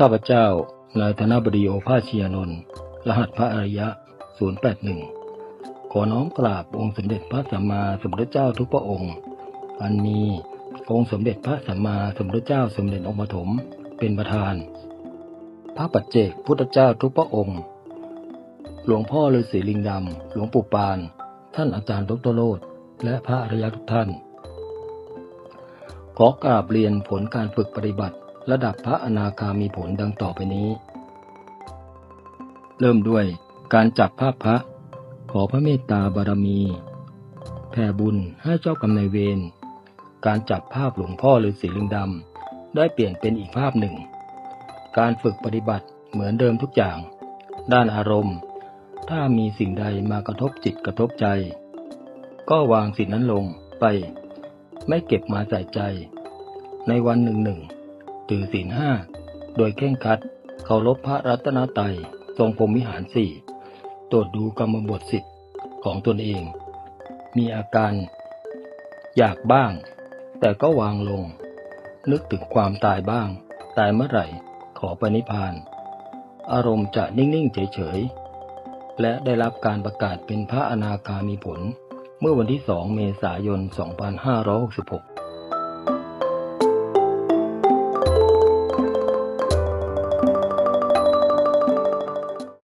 ข้าพเจ้านายธนบดีโอภาเชียนนท์รหัสพระอริยะ 081 ขอน้อมกราบองค์สมเด็จพระสัมมาสัมพุทธเจ้าทุกพระองค์ อันมีองค์สมเด็จพระสัมมาสัมพุทธเจ้าสมเด็จองค์ปฐมเป็นประธาน พระปัจเจกพุทธเจ้าทุกพระองค์ หลวงพ่อฤาษีลิงดำ หลวงปู่ปาน ท่านอาจารย์ดรโลดและพระอริยทุกท่าน ขอกราบเรียนผลการฝึกปฏิบัติ ระดับพระอนาคามีผลดังต่อไปนี้ เริ่มด้วยการจับภาพพระ ขอพระเมตตาบารมี แผ่บุญให้เจ้ากรรมนายเวร การจับภาพหลวงพ่อฤาษีลิงดำได้เปลี่ยนเป็นอีกภาพหนึ่ง การฝึกปฏิบัติเหมือนเดิมทุกอย่าง ด้านอารมณ์ ถ้ามีสิ่งใดมากระทบจิตกระทบใจ ก็วางสิ่งนั้นลงไป ไม่เก็บมาใส่ใจ ในวันหนึ่งหนึ่ง ถือศีลห้าโดยเคร่งคัดเคารพพระรัตนตรัยทรงพรมวิหารสี่ตรวจดูกรรมบทสิทธิ์ของตนเอง มีอาการ อยากบ้าง แต่ก็วางลง นึกถึงความตายบ้าง ตายเมื่อไหร่ขอปณิพพาน อารมณ์จะนิ่ง ๆ เฉย ๆ และได้รับการประกาศเป็นพระอนาคามีผล เมื่อวันที่ 2 เมษายน 2566